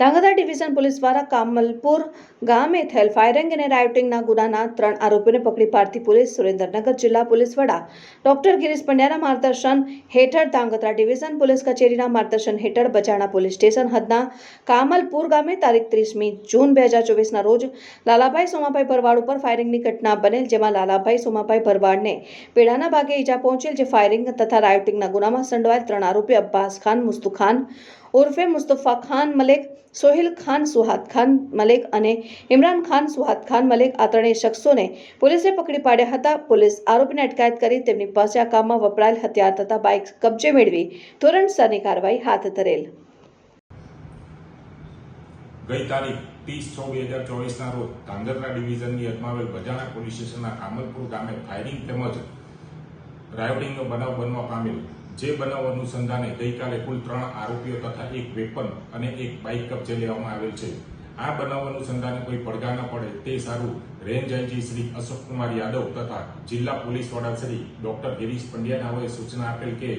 Dhrangadhra division police દ્વારા કામલપુર ગામે થયેલ ફાયરિંગ અને રાયોટિંગના ગુનાના ત્રણ આરોપીઓને પકડી પાડતી પોલીસ સુરેન્દ્રનગર જિલ્લા પોલીસ વડા ડોક્ટર ગિરીશ પંડ્યાના માર્ગદર્શન હેઠળ ધાંગધ્રા ડિવિઝન પોલીસ કચેરીના માર્ગદર્શન હેઠળ બજાણા પોલીસ સ્ટેશન હદના કામલપુર ગામે તારીખ ત્રીસમી જૂન બે હજાર ચોવીસના રોજ લાલાભાઈ સોમાભાઈ ભરવાડ ઉપર ફાયરિંગની ઘટના બનેલ, જેમાં લાલાભાઈ સોમાભાઈ ભરવાડને પેડાના ભાગે ઈજા પહોંચેલ, જે ફાયરિંગ તથા રાયોટિંગના ગુનામાં સંડવાયેલ ત્રણ આરોપી અબ્બાસ ખાન મુસ્તુ ખાન ઉર્ફે મુસ્તફા ખાન મલેક, સોહિલ ખાન, સુહાદ ખાન મલેક અને ઇમરાન ખાન, સુહાદ ખાન મલેક આ ત્રણેય શખ્સોને પોલીસે પકડી પાડ્યા હતા. પોલીસ આરોપીને અટકાયત કરી તેમની પાસે આ કામમાં વપરાયેલ હથિયાર તથા બાઇક કબજે મેળવી ધોરણસરની કાર્યવાહી હાથ ધરેલ. ગઈ તારીખ ત્રીસ છ બે હજાર ચોવીસના રોજ ધાંગધ્રા ડિવિઝનની અજમાવેલ બજાણા પોલીસ સ્ટેશનના કામલપુર ગામે ફાયરિંગ તેમજ રાયોટિંગનો બનાવ બનવા પામેલ જે બનાવ અનુસંધાને ગઈકાલે કુલ ત્રણ આરોપીઓ તથા એક વેપન અને એક બાઇક કબજે લેવામાં આવેલ છે. આ બનાવ અનુસંધાને કોઈ પડઘા ન પડે તે સારું રેન્જ આઈજી શ્રી અશોકકુમાર યાદવ તથા જિલ્લા પોલીસ વડા શ્રી ડોક્ટર ગિરીશ પંડ્યાનાઓએ સૂચના આપેલ કે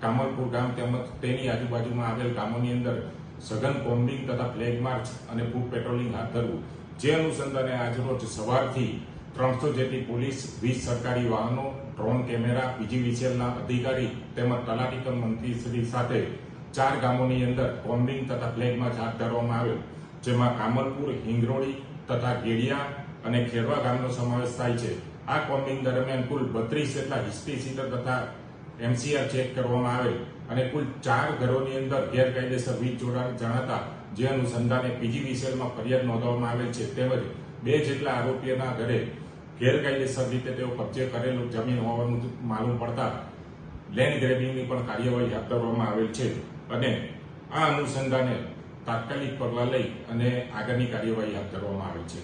કામલપુર ગામ તેમજ તેની આજુબાજુમાં આવેલ ગામોની અંદર સઘન કોમ્બિંગ તથા ફ્લેગ માર્ચ અને ફૂડ પેટ્રોલિંગ હાથ ધરવું. જે અનુસંધાને આજરોજ સવારથી ત્રણસો જેટલી પોલીસ વીસ સરકારી વાહનો, ડ્રોન કેમેરા પીજીવીસીએલના અધિકારી તેમજ તલાટીકમ મંત્રીશ્રી સાથે ચાર ગામોની અંદર કોમ્બિંગ તથા ફ્લેગ માર્ચ હાથ ધરવામાં આવ્યો, જેમાં કામલપુર, હિંગરોળી તથા ગેડિયા અને ખેરવા ગામનો સમાવેશ થાય છે. આ કોમ્બિંગ દરમિયાન કુલ બત્રીસ જેટલા હિસ્ટ્રી સીટર તથા એમસીઆર ચેક કરવામાં આવે અને કુલ ચાર ઘરોની અંદર ગેરકાયદેસર વીજ જોડાણ જણાતા જે અનુસંધાને પીજીવીસીએલમાં ફરિયાદ નોંધવામાં આવેલ છે. તેમજ બે જેટલા આરોપીઓના ઘરે ગેરકાયદેસર રીતે તેઓ કબજે કરેલું જમીન હોવાનું માલુમ પડતા લેન્ડ ગ્રેબિંગની પણ કાર્યવાહી હાથ ધરવામાં આવેલ છે અને આ અનુસંધાને તાત્કાલિક પગલાં લઈ અને આગળની કાર્યવાહી હાથ ધરવામાં આવેલ છે.